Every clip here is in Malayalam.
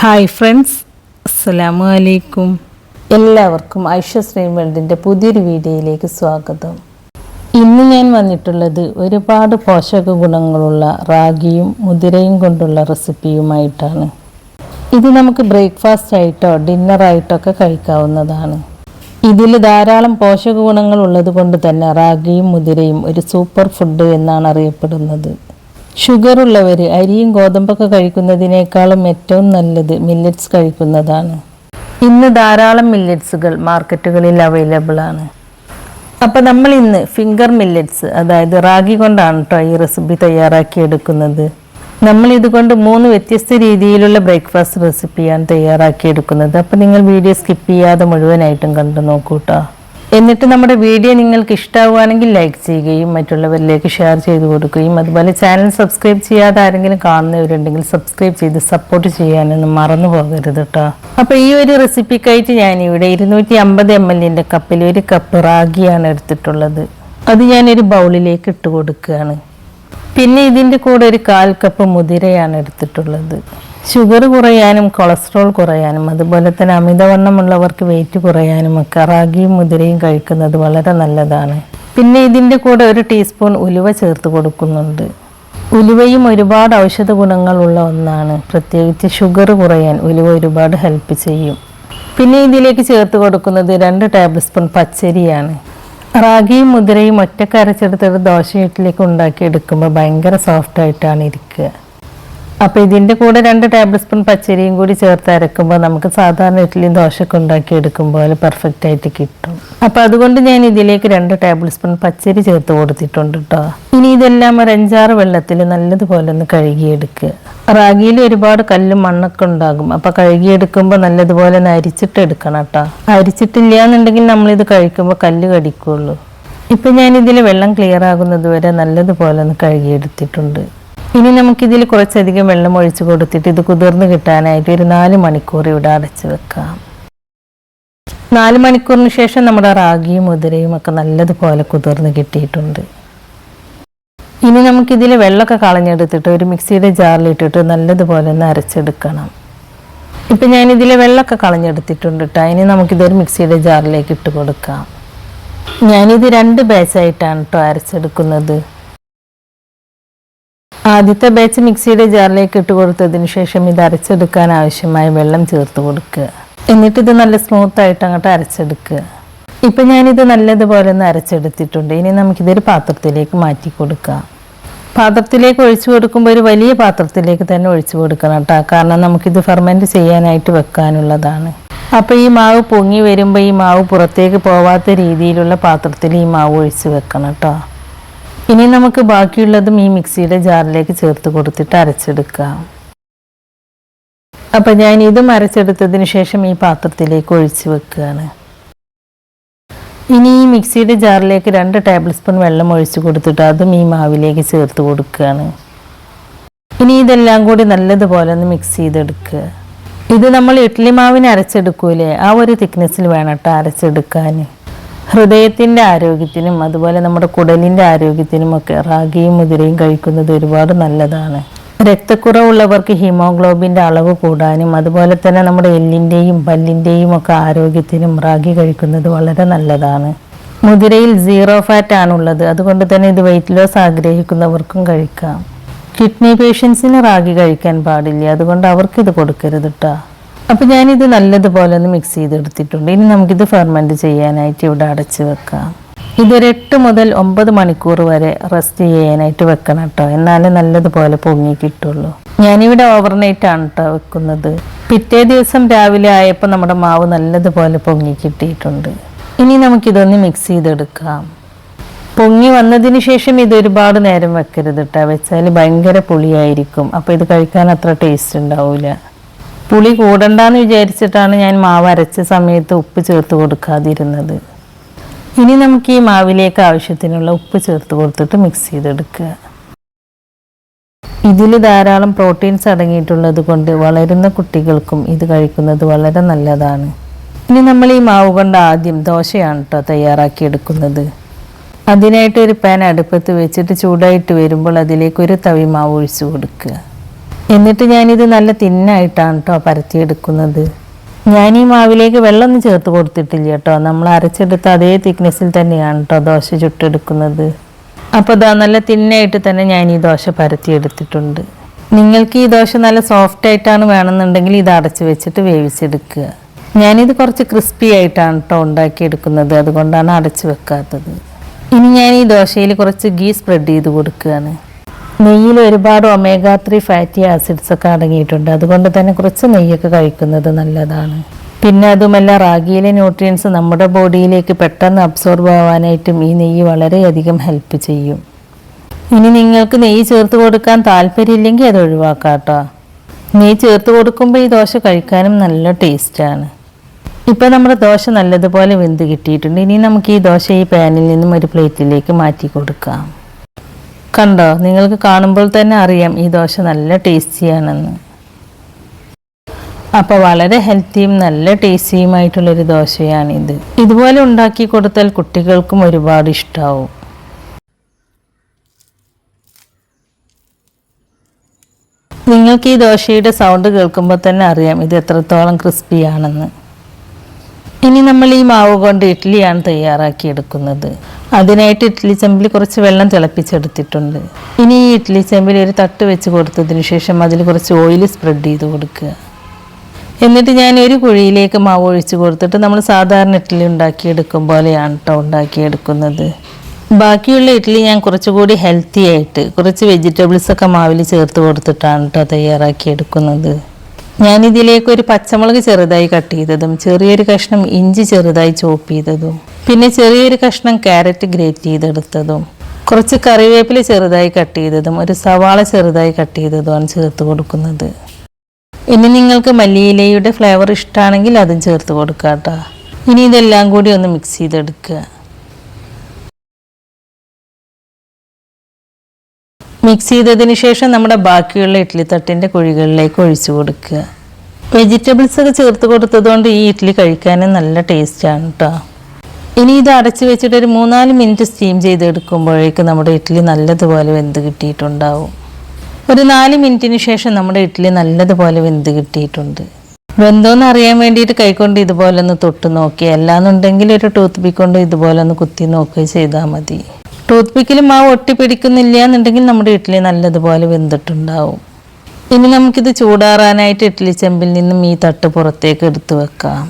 ഹായ് ഫ്രണ്ട്സ് അസ്സലാമു അലൈക്കും എല്ലാവർക്കും ഐഷ വേൾഡിന്റെ പുതിയൊരു വീഡിയോയിലേക്ക് സ്വാഗതം. ഇന്ന് ഞാൻ വന്നിട്ടുള്ളത് ഒരുപാട് പോഷക ഗുണങ്ങളുള്ള റാഗിയും മുതിരയും കൊണ്ടുള്ള റെസിപ്പിയുമായിട്ടാണ്. ഇത് നമുക്ക് ബ്രേക്ക്ഫാസ്റ്റ് ആയിട്ടോ ഡിന്നറായിട്ടോ ഒക്കെ കഴിക്കാവുന്നതാണ്. ഇതിൽ ധാരാളം പോഷക ഗുണങ്ങൾ ഉള്ളത് കൊണ്ട് തന്നെ റാഗിയും മുതിരയും ഒരു സൂപ്പർ ഫുഡ് എന്നാണ് അറിയപ്പെടുന്നത്. ഷുഗർ ഉള്ളവർ അരിയും ഗോതമ്പൊക്കെ കഴിക്കുന്നതിനേക്കാളും ഏറ്റവും നല്ലത് മില്ലറ്റ്സ് കഴിക്കുന്നതാണ്. ഇന്ന് ധാരാളം മില്ലറ്റ്സുകൾ മാർക്കറ്റുകളിൽ അവൈലബിൾ ആണ്. അപ്പോൾ നമ്മൾ ഇന്ന് ഫിംഗർ മില്ലറ്റ്സ് അതായത് റാഗി കൊണ്ടാണ് കേട്ടോ ഈ റെസിപ്പി തയ്യാറാക്കിയെടുക്കുന്നത് നമ്മൾ ഇതുകൊണ്ട് മൂന്ന് വ്യത്യസ്ത രീതിയിലുള്ള ബ്രേക്ക്ഫാസ്റ്റ് റെസിപ്പിയാണ് തയ്യാറാക്കിയെടുക്കുന്നത് അപ്പോൾ നിങ്ങൾ വീഡിയോ സ്കിപ്പ് ചെയ്യാതെ മുഴുവനായിട്ടും കണ്ടു നോക്കൂ കേട്ടോ എന്നിട്ട് നമ്മുടെ വീഡിയോ നിങ്ങൾക്ക് ഇഷ്ടമാവുകയാണെങ്കിൽ ലൈക്ക് ചെയ്യുകയും മറ്റുള്ളവരിലേക്ക് ഷെയർ ചെയ്ത് കൊടുക്കുകയും അതുപോലെ ചാനൽ സബ്സ്ക്രൈബ് ചെയ്യാതെ ആരെങ്കിലും കാണുന്നവരുണ്ടെങ്കിൽ സബ്സ്ക്രൈബ് ചെയ്ത് സപ്പോർട്ട് ചെയ്യാനൊന്നും മറന്നു പോകരുത് കേട്ടോ അപ്പോൾ ഈ ഒരു റെസിപ്പിക്കായിട്ട് ഞാനിവിടെ ഇരുന്നൂറ്റി അമ്പത് എം എല്ലിന്റെ കപ്പിൽ ഒരു കപ്പ് റാഗിയാണ് എടുത്തിട്ടുള്ളത്. അത് ഞാനൊരു ബൗളിലേക്ക് ഇട്ട് കൊടുക്കുകയാണ്. പിന്നെ ഇതിന്റെ കൂടെ ഒരു കാൽ കപ്പ് മുതിരയാണ് എടുത്തിട്ടുള്ളത്. ഷുഗർ കുറയാനും കൊളസ്ട്രോൾ കുറയാനും അതുപോലെ തന്നെ അമിതവണ്ണമുള്ളവർക്ക് വെയിറ്റ് കുറയാനും ഒക്കെ റാഗിയും മുതിരയും കഴിക്കുന്നത് വളരെ നല്ലതാണ്. പിന്നെ ഇതിന്റെ കൂടെ ഒരു ടീസ്പൂൺ ഉലുവ ചേർത്ത് കൊടുക്കുന്നുണ്ട്. ഉലുവയും ഒരുപാട് ഔഷധ ഗുണങ്ങളുള്ള ഒന്നാണ്. പ്രത്യേകിച്ച് ഷുഗർ കുറയാൻ ഉലുവ ഒരുപാട് ഹെൽപ്പ് ചെയ്യും. പിന്നെ ഇതിലേക്ക് ചേർത്ത് കൊടുക്കുന്നത് രണ്ട് ടേബിൾ സ്പൂൺ പച്ചരിയാണ്. റാഗിയും മുതിരയും ഒറ്റക്കരച്ചെടുത്തൊരു ദോശ ഇഡ്ഡലിയൊക്കെ ഉണ്ടാക്കി എടുക്കുമ്പോൾ ഭയങ്കര സോഫ്റ്റായിട്ടാണ് ഇരിക്കുക. അപ്പോൾ ഇതിന്റെ കൂടെ രണ്ട് ടേബിൾ സ്പൂൺ പച്ചരിയും കൂടി ചേർത്ത് അരക്കുമ്പോൾ നമുക്ക് സാധാരണ ഇഡ്ഡലിയും ദോശയൊക്കെ ഉണ്ടാക്കി എടുക്കുമ്പോൾ പെർഫെക്റ്റ് ആയിട്ട് കിട്ടും. അപ്പോൾ അതുകൊണ്ട് ഞാൻ ഇതിലേക്ക് രണ്ട് ടേബിൾ സ്പൂൺ പച്ചരി ചേർത്ത് കൊടുത്തിട്ടുണ്ട് കേട്ടോ ഇനി ഇതെല്ലാം ഒരു അഞ്ചാറ് വെള്ളത്തിൽ നല്ലതുപോലെ ഒന്ന് കഴുകിയെടുക്കുക റാഗിയിൽ ഒരുപാട് കല്ലും മണ്ണൊക്കെ ഉണ്ടാകും. അപ്പോൾ കഴുകിയെടുക്കുമ്പോൾ നല്ലതുപോലെ അരിച്ചിട്ട് എടുക്കണം കേട്ടോ അരിച്ചിട്ടില്ല എന്നുണ്ടെങ്കിൽ നമ്മളിത് കഴിക്കുമ്പോൾ കല്ല് കടിക്കുള്ളൂ. ഇപ്പം ഞാനിതിൽ വെള്ളം ക്ലിയർ ആകുന്നത് വരെ നല്ലതുപോലെ ഒന്ന് കഴുകിയെടുത്തിട്ടുണ്ട്. ഇനി നമുക്കിതിൽ കുറച്ചധികം വെള്ളം ഒഴിച്ചു കൊടുത്തിട്ട് ഇത് കുതിർന്ന് കിട്ടാനായിട്ട് ഒരു നാല് മണിക്കൂർ ഇവിടെ അടച്ചു വെക്കാം. നാല് മണിക്കൂറിന് ശേഷം നമ്മുടെ റാഗിയും മുതിരയും ഒക്കെ നല്ലതുപോലെ കുതിർന്ന് കിട്ടിയിട്ടുണ്ട്. ഇനി നമുക്കിതിൽ വെള്ളമൊക്കെ കളഞ്ഞെടുത്തിട്ട് ഒരു മിക്സിയുടെ ജാറിലിട്ടിട്ട് നല്ലതുപോലെ ഒന്ന് അരച്ചെടുക്കണം. ഇപ്പം ഞാനിതിലെ വെള്ളമൊക്കെ കളഞ്ഞെടുത്തിട്ടുണ്ട് കേട്ടോ ഇനി നമുക്കിതൊരു മിക്സിയുടെ ജാറിലേക്ക് ഇട്ട് കൊടുക്കാം. ഞാനിത് രണ്ട് ബാച്ചായിട്ടാണ് കേട്ടോ അരച്ചെടുക്കുന്നത്. ആദ്യത്തെ ബാച്ച് മിക്സിയുടെ ജാറിലേക്ക് ഇട്ട് കൊടുത്തതിന് ശേഷം ഇത് അരച്ചെടുക്കാൻ ആവശ്യമായ വെള്ളം ചേർത്ത് കൊടുക്കുക. എന്നിട്ട് ഇത് നല്ല സ്മൂത്ത് ആയിട്ട് അങ്ങോട്ട് അരച്ചെടുക്കുക. ഇപ്പം ഞാനിത് നല്ലതുപോലെ ഒന്ന് അരച്ചെടുത്തിട്ടുണ്ട്. ഇനി നമുക്കിതൊരു പാത്രത്തിലേക്ക് മാറ്റി കൊടുക്കാം. പാത്രത്തിലേക്ക് ഒഴിച്ചു കൊടുക്കുമ്പോൾ ഒരു വലിയ പാത്രത്തിലേക്ക് തന്നെ ഒഴിച്ചു കൊടുക്കണം കേട്ടോ. കാരണം നമുക്കിത് ഫെർമെന്റ് ചെയ്യാനായിട്ട് വെക്കാനുള്ളതാണ്. അപ്പോൾ ഈ മാവ് പൊങ്ങി വരുമ്പോൾ ഈ മാവ് പുറത്തേക്ക് പോവാത്ത രീതിയിലുള്ള പാത്രത്തിൽ ഈ മാവ് ഒഴിച്ച് വെക്കണം കേട്ടോ. ഇനി നമുക്ക് ബാക്കിയുള്ളതും ഈ മിക്സിയുടെ ജാറിലേക്ക് ചേർത്ത് കൊടുത്തിട്ട് അരച്ചെടുക്കാം അപ്പം ഞാൻ ഇതും അരച്ചെടുത്തതിന് ശേഷം ഈ പാത്രത്തിലേക്ക് ഒഴിച്ച് വെക്കുകയാണ്. ഇനി ഈ മിക്സിയുടെ ജാറിലേക്ക് രണ്ട് ടേബിൾ സ്പൂൺ വെള്ളം ഒഴിച്ച് കൊടുത്തിട്ട് അതും ഈ മാവിലേക്ക് ചേർത്ത് കൊടുക്കുകയാണ്. ഇനി ഇതെല്ലാം കൂടി നല്ലതുപോലെ ഒന്ന് മിക്സ് ചെയ്തെടുക്കുക. ഇത് നമ്മൾ ഇഡ്ഡലി മാവിന് അരച്ചെടുക്കൂലേ? ആ ഒരു തിക്നെസ്സിൽ വേണം കേട്ടോ അരച്ചെടുക്കാൻ. ഹൃദയത്തിന്റെ ആരോഗ്യത്തിനും അതുപോലെ നമ്മുടെ കുടലിന്റെ ആരോഗ്യത്തിനും ഒക്കെ റാഗിയും മുതിരയും കഴിക്കുന്നത് ഒരുപാട് നല്ലതാണ്. രക്തക്കുറവുള്ളവർക്ക് ഹീമോഗ്ലോബിന്റെ അളവ് കൂടാനും അതുപോലെ തന്നെ നമ്മുടെ എല്ലിന്റെയും പല്ലിന്റെയും ഒക്കെ ആരോഗ്യത്തിനും റാഗി കഴിക്കുന്നത് വളരെ നല്ലതാണ്. മുതിരയിൽ സീറോ ഫാറ്റ് ആണുള്ളത്. അതുകൊണ്ട് തന്നെ ഇത് വെയിറ്റ് ലോസ് ആഗ്രഹിക്കുന്നവർക്കും കഴിക്കാം. കിഡ്നി പേഷ്യൻസിന് റാഗി കഴിക്കാൻ പാടില്ല. അതുകൊണ്ട് അവർക്കിത് കൊടുക്കരുത് കേട്ടോ അപ്പോൾ ഞാനിത് നല്ലതുപോലെ ഒന്ന് മിക്സ് ചെയ്തെടുത്തിട്ടുണ്ട്. ഇനി നമുക്കിത് ഫെർമെന്റ് ചെയ്യാനായിട്ട് ഇവിടെ അടച്ച് വെക്കാം. ഇതൊരു എട്ട് മുതൽ ഒമ്പത് മണിക്കൂർ വരെ റെസ്റ്റ് ചെയ്യാനായിട്ട് വെക്കണം കേട്ടോ. എന്നാലേ നല്ലതുപോലെ പൊങ്ങി കിട്ടുള്ളൂ. ഞാനിവിടെ ഓവർനൈറ്റ് ആണ് കേട്ടോ വെക്കുന്നത്. പിറ്റേ ദിവസം രാവിലെ ആയപ്പോൾ നമ്മുടെ മാവ് നല്ലതുപോലെ പൊങ്ങി കിട്ടിയിട്ടുണ്ട്. ഇനി നമുക്കിതൊന്ന് മിക്സ് ചെയ്തെടുക്കാം. പൊങ്ങി വന്നതിന് ശേഷം ഇത് ഒരുപാട് നേരം വെക്കരുത് കേട്ടോ വെച്ചാൽ ഭയങ്കര പുളിയായിരിക്കും. അപ്പോൾ ഇത് കഴിക്കാൻ അത്ര ടേസ്റ്റ് ഉണ്ടാവില്ല പുളി കൂടണ്ടെന്ന് വിചാരിച്ചിട്ടാണ് ഞാൻ മാവ് അരച്ച സമയത്ത് ഉപ്പ് ചേർത്ത് കൊടുക്കാതിരുന്നത്. ഇനി നമുക്ക് ഈ മാവിലേക്ക് ആവശ്യത്തിനുള്ള ഉപ്പ് ചേർത്ത് കൊടുത്തിട്ട് മിക്സ് ചെയ്തെടുക്കുക. ഇതിൽ ധാരാളം പ്രോട്ടീൻസ് അടങ്ങിയിട്ടുള്ളത് കൊണ്ട് വളരുന്ന കുട്ടികൾക്കും ഇത് കഴിക്കുന്നത് വളരെ നല്ലതാണ്. ഇനി നമ്മൾ ഈ മാവ് കൊണ്ട് ആദ്യം ദോശയാണ് കേട്ടോ തയ്യാറാക്കിയെടുക്കുന്നത് അതിനായിട്ട് ഒരു പാൻ അടുപ്പത്ത് വെച്ചിട്ട് ചൂടായിട്ട് വരുമ്പോൾ അതിലേക്ക് ഒരു തവി മാവ് ഒഴിച്ചു കൊടുക്കുക. എന്നിട്ട് ഞാനിത് നല്ല തിന്നായിട്ടാണ് കേട്ടോ പരത്തിയെടുക്കുന്നത്. ഞാൻ ഈ മാവിലേക്ക് വെള്ളമൊന്നും ചേർത്ത് കൊടുത്തിട്ടില്ല കേട്ടോ നമ്മൾ അരച്ചെടുത്ത അതേ തിക്നെസ്സിൽ തന്നെയാണ് കേട്ടോ ദോശ ചുട്ടെടുക്കുന്നത്. അപ്പോൾ ഇതാ നല്ല തിന്നായിട്ട് തന്നെ ഞാൻ ഈ ദോശ പരത്തിയെടുത്തിട്ടുണ്ട്. നിങ്ങൾക്ക് ഈ ദോശ നല്ല സോഫ്റ്റ് ആയിട്ടാണ് വേണമെന്നുണ്ടെങ്കിൽ ഇത് അടച്ചു വെച്ചിട്ട് വേവിച്ചെടുക്കുക. ഞാനിത് കുറച്ച് ക്രിസ്പി ആയിട്ടാണ് കേട്ടോ ഉണ്ടാക്കിയെടുക്കുന്നത്. അതുകൊണ്ടാണ് അടച്ചു വെക്കാത്തത്. ഇനി ഞാൻ ഈ ദോശയിൽ കുറച്ച് ഗീ സ്പ്രെഡ് ചെയ്ത് കൊടുക്കുകയാണ്. നെയ്യിൽ ഒരുപാട് ഒമേഗ ത്രീ ഫാറ്റി ആസിഡ്സ് ഒക്കെ അടങ്ങിയിട്ടുണ്ട്. അതുകൊണ്ട് തന്നെ കുറച്ച് നെയ്യൊക്കെ കഴിക്കുന്നത് നല്ലതാണ്. പിന്നെ അതുമല്ല റാഗിയിലെ ന്യൂട്രിയൻസ് നമ്മുടെ ബോഡിയിലേക്ക് പെട്ടെന്ന് അബ്സോർബ് ആവാനായിട്ടും ഈ നെയ്യ് വളരെയധികം ഹെൽപ്പ് ചെയ്യും. ഇനി നിങ്ങൾക്ക് നെയ്യ് ചേർത്ത് കൊടുക്കാൻ താല്പര്യമില്ലെങ്കിൽ അത് ഒഴിവാക്കാട്ടോ. നെയ്യ് ചേർത്ത് കൊടുക്കുമ്പോൾ ഈ ദോശ കഴിക്കാനും നല്ല ടേസ്റ്റാണ് ഇപ്പോൾ നമ്മുടെ ദോശ നല്ലതുപോലെ വെന്ത് കിട്ടിയിട്ടുണ്ട്. ഇനി നമുക്ക് ഈ ദോശ ഈ പാനിൽ നിന്നും ഒരു പ്ലേറ്റിലേക്ക് മാറ്റി കൊടുക്കാം. കണ്ടോ? നിങ്ങൾക്ക് കാണുമ്പോൾ തന്നെ അറിയാം ഈ ദോശ നല്ല ടേസ്റ്റിയാണെന്ന്. അപ്പോൾ വളരെ ഹെൽത്തിയും നല്ല ടേസ്റ്റിയുമായിട്ടുള്ളൊരു ദോശയാണിത്. ഇതുപോലെ ഉണ്ടാക്കി കൊടുത്താൽ കുട്ടികൾക്കും ഒരുപാട് ഇഷ്ടമാവും നിങ്ങൾക്ക് ഈ ദോശയുടെ സൗണ്ട് കേൾക്കുമ്പോൾ തന്നെ അറിയാം ഇത് എത്രത്തോളം ക്രിസ്പിയാണെന്ന്. ഇനി നമ്മൾ ഈ മാവ് കൊണ്ട് ഇഡ്ഡലിയാണ് തയ്യാറാക്കിയെടുക്കുന്നത് അതിനായിട്ട് ഇഡ്ഡലി ചെമ്പിൽ കുറച്ച് വെള്ളം തിളപ്പിച്ചെടുത്തിട്ടുണ്ട്. ഇനി ഈ ഇഡ്ഡലി ചെമ്പിൽ ഒരു തട്ട് വെച്ച് കൊടുത്തതിന് ശേഷം അതിൽ കുറച്ച് ഓയിൽ സ്പ്രെഡ് ചെയ്ത് കൊടുക്കുക. എന്നിട്ട് ഞാൻ ഒരു കുഴിയിലേക്ക് മാവ് ഒഴിച്ച് കൊടുത്തിട്ട് നമ്മൾ സാധാരണ ഇഡ്ഡലി ഉണ്ടാക്കിയെടുക്കും പോലെയാണ് കേട്ടോ ഉണ്ടാക്കിയെടുക്കുന്നത്. ബാക്കിയുള്ള ഇഡ്ഡലി ഞാൻ കുറച്ചുകൂടി ഹെൽത്തി ആയിട്ട് കുറച്ച് വെജിറ്റബിൾസൊക്കെ മാവിൽ ചേർത്ത് കൊടുത്തിട്ടാണ് കേട്ടോ തയ്യാറാക്കിയെടുക്കുന്നത്. ഞാനിതിലേക്ക് ഒരു പച്ചമുളക് ചെറുതായി കട്ട് ചെയ്തതും ചെറിയൊരു കഷ്ണം ഇഞ്ചി ചെറുതായി ചോപ്പ് ചെയ്തതും പിന്നെ ചെറിയൊരു കഷ്ണം ക്യാരറ്റ് ഗ്രേറ്റ് ചെയ്തെടുത്തതും കുറച്ച് കറിവേപ്പില ചെറുതായി കട്ട് ചെയ്തതും ഒരു സവാള ചെറുതായി കട്ട് ചെയ്തതുമാണ് ചേർത്ത് കൊടുക്കുന്നത്. ഇനി നിങ്ങൾക്ക് മല്ലിയിലയുടെ ഫ്ലേവർ ഇഷ്ടമാണെങ്കിൽ അതും ചേർത്ത് കൊടുക്കാം കേട്ടോ ഇനി ഇതെല്ലാം കൂടി ഒന്ന് മിക്സ് ചെയ്തെടുക്കുക. മിക്സ് ചെയ്തതിന് ശേഷം നമ്മുടെ ബാക്കിയുള്ള ഇഡ്ഡലി തട്ടിന്റെ കുഴികളിലേക്ക് ഒഴിച്ചു കൊടുക്കുക. വെജിറ്റബിൾസ് ഒക്കെ ചേർത്ത് കൊടുത്തതുകൊണ്ട് ഈ ഇഡ്ഡലി കഴിക്കാനും നല്ല ടേസ്റ്റാണ് കേട്ടോ ഇനി ഇത് അടച്ചു വെച്ചിട്ട് ഒരു മൂന്നാൽ മിനിറ്റ് സ്റ്റീം ചെയ്തെടുക്കുമ്പോഴേക്കും നമ്മുടെ ഇഡ്ഡലി നല്ലതുപോലെ വെന്ത് കിട്ടിയിട്ടുണ്ടാവും. ഒരു നാല് മിനിറ്റിന് ശേഷം നമ്മുടെ ഇഡ്ഡലി നല്ലതുപോലെ വെന്ത് കിട്ടിയിട്ടുണ്ട്. വെന്തോന്ന് അറിയാൻ വേണ്ടിയിട്ട് കൈകൊണ്ട് ഇതുപോലെ ഒന്ന് തൊട്ട് നോക്കി. അല്ലാന്നുണ്ടെങ്കിൽ ഒരു ടൂത്ത് പിക്ക് കൊണ്ട് ഇതുപോലെ ഒന്ന് കുത്തി നോക്കുകയും ചെയ്താൽ മതി. ടൂത്ത് പിക്കിൽ മാവ് ഒട്ടിപ്പിടിക്കുന്നില്ല എന്നുണ്ടെങ്കിൽ നമ്മുടെ ഇഡ്ഡലി നല്ലതുപോലെ വെന്തിട്ടുണ്ടാവും. ഇനി നമുക്കിത് ചൂടാറാനായിട്ട് ഇഡ്ഡലി ചെമ്പിൽ നിന്നും ഈ തട്ട് പുറത്തേക്ക് എടുത്തു വെക്കാം.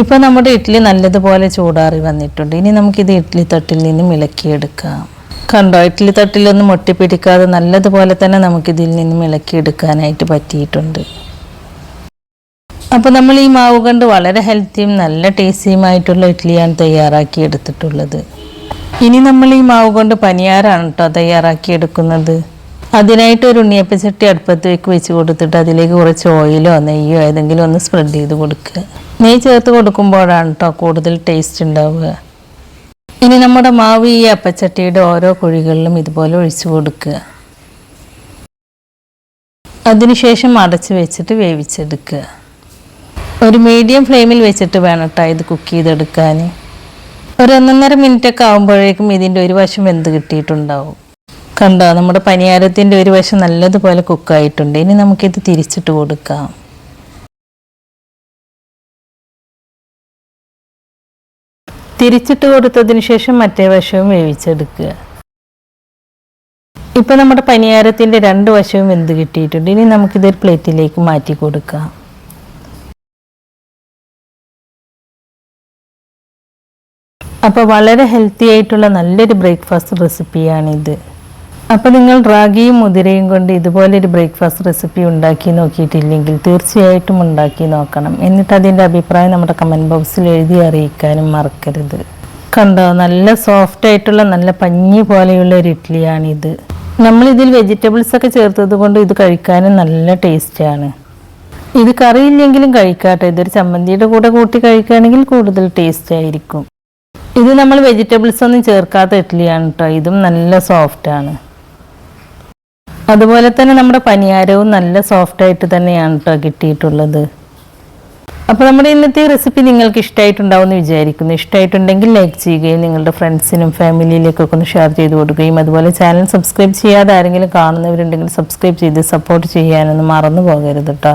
ഇപ്പോൾ നമ്മുടെ ഇഡ്ഡലി നല്ലതുപോലെ ചൂടാറി വന്നിട്ടുണ്ട്. ഇനി നമുക്കിത് ഇഡ്ഡലി തട്ടിൽ നിന്നും ഇളക്കിയെടുക്കാം. കണ്ടോ ഇഡ്ഡലി തട്ടിലൊന്നും ഒട്ടിപ്പിടിക്കാതെ നല്ലതുപോലെ തന്നെ നമുക്കിതിൽ നിന്നും ഇളക്കിയെടുക്കാനായിട്ട് പറ്റിയിട്ടുണ്ട്. അപ്പോൾ നമ്മൾ ഈ മാവ് കൊണ്ട് വളരെ ഹെൽത്തിയും നല്ല ടേസ്റ്റിയുമായിട്ടുള്ള ഇഡ്ഡലിയാണ് തയ്യാറാക്കി എടുത്തിട്ടുള്ളത് ഇനി നമ്മൾ ഈ മാവ് കൊണ്ട് പനിയാറാണ് കേട്ടോ തയ്യാറാക്കിയെടുക്കുന്നത് അതിനായിട്ട് ഒരു ഉണ്ണിയപ്പച്ചട്ടി അടുപ്പത്തേക്ക് വെച്ച് കൊടുത്തിട്ട് അതിലേക്ക് കുറച്ച് ഓയിലോ നെയ്യോ ഏതെങ്കിലും ഒന്ന് സ്പ്രെഡ് ചെയ്ത് കൊടുക്കുക. നെയ്യ് ചേർത്ത് കൊടുക്കുമ്പോഴാണ് കേട്ടോ കൂടുതൽ ടേസ്റ്റ് ഉണ്ടാവുക. ഇനി നമ്മുടെ മാവ് ഈ അപ്പച്ചട്ടിയുടെ ഓരോ കുഴികളിലും ഇതുപോലെ ഒഴിച്ചു കൊടുക്കുക. അതിനുശേഷം അടച്ച് വെച്ചിട്ട് വേവിച്ചെടുക്കുക. ഒരു മീഡിയം ഫ്ലെയിമിൽ വെച്ചിട്ട് വേണം കേട്ടോ ഇത് കുക്ക് ചെയ്തെടുക്കാൻ. ഒരു ഒന്നൊന്നര മിനിറ്റ് ഒക്കെ ആകുമ്പോഴേക്കും ഇതിന്റെ ഒരു വശം വെന്ത് കിട്ടിയിട്ടുണ്ടാവും. കണ്ടോ? നമ്മുടെ പനിയാരത്തിന്റെ ഒരു വശം നല്ലതുപോലെ കുക്കായിട്ടുണ്ട്. ഇനി നമുക്കിത് തിരിച്ചിട്ട് കൊടുക്കാം. തിരിച്ചിട്ട് കൊടുത്തതിന് ശേഷം മറ്റേ വശവും വേവിച്ചെടുക്കുക. ഇപ്പം നമ്മുടെ പനിയാരത്തിന്റെ രണ്ട് വശവും വെന്ത് കിട്ടിയിട്ടുണ്ട്. ഇനി നമുക്കിതൊരു പ്ലേറ്റിലേക്ക് മാറ്റി കൊടുക്കാം. അപ്പോൾ വളരെ ഹെൽത്തി ആയിട്ടുള്ള നല്ലൊരു ബ്രേക്ക്ഫാസ്റ്റ് റെസിപ്പിയാണിത് അപ്പോൾ നിങ്ങൾ റാഗിയും മുതിരയും കൊണ്ട് ഇതുപോലൊരു ബ്രേക്ക്ഫാസ്റ്റ് റെസിപ്പി ഉണ്ടാക്കി നോക്കിയിട്ടില്ലെങ്കിൽ തീർച്ചയായിട്ടും ഉണ്ടാക്കി നോക്കണം. എന്നിട്ട് അതിന്റെ അഭിപ്രായം നമ്മുടെ കമന്റ് ബോക്സിൽ എഴുതി അറിയിക്കാനും മറക്കരുത്. കണ്ടോ? നല്ല സോഫ്റ്റ് ആയിട്ടുള്ള നല്ല പഞ്ഞി പോലെയുള്ള ഒരു ഇഡ്ഡലിയാണിത് നമ്മളിതിൽ വെജിറ്റബിൾസ് ഒക്കെ ചേർത്തത് കൊണ്ട് ഇത് കഴിക്കാനും നല്ല ടേസ്റ്റാണ് ഇത് കറിയില്ലെങ്കിലും കഴിക്കാട്ടെ. ഇതൊരു ചമ്മന്തിയുടെ കൂടെ കൂട്ടി കഴിക്കുകയാണെങ്കിൽ കൂടുതൽ ടേസ്റ്റ് ആയിരിക്കും. ഇത് നമ്മൾ വെജിറ്റബിൾസ് ഒന്നും ചേർക്കാത്ത ഇഡ്ഡലിയാണ് കേട്ടോ ഇതും നല്ല സോഫ്റ്റ് ആണ്. അതുപോലെ തന്നെ നമ്മുടെ പനിയാരവും നല്ല സോഫ്റ്റ് ആയിട്ട് തന്നെയാണ് കേട്ടോ കിട്ടിയിട്ടുള്ളത്. അപ്പോൾ നമ്മുടെ ഇന്നത്തെ റെസിപ്പി നിങ്ങൾക്ക് ഇഷ്ടമായിട്ടുണ്ടാവും എന്ന് വിചാരിക്കുന്നു. ഇഷ്ടമായിട്ടുണ്ടെങ്കിൽ ലൈക്ക് ചെയ്യുകയും നിങ്ങളുടെ ഫ്രണ്ട്സിനും ഫാമിലിയിലേക്കൊക്കെ ഒന്ന് ഷെയർ ചെയ്ത് കൊടുക്കുകയും അതുപോലെ ചാനൽ സബ്സ്ക്രൈബ് ചെയ്യാതെ ആരെങ്കിലും കാണുന്നവരുണ്ടെങ്കിൽ സബ്സ്ക്രൈബ് ചെയ്ത് സപ്പോർട്ട് ചെയ്യാനൊന്നും മറന്നു പോകരുത് കേട്ടോ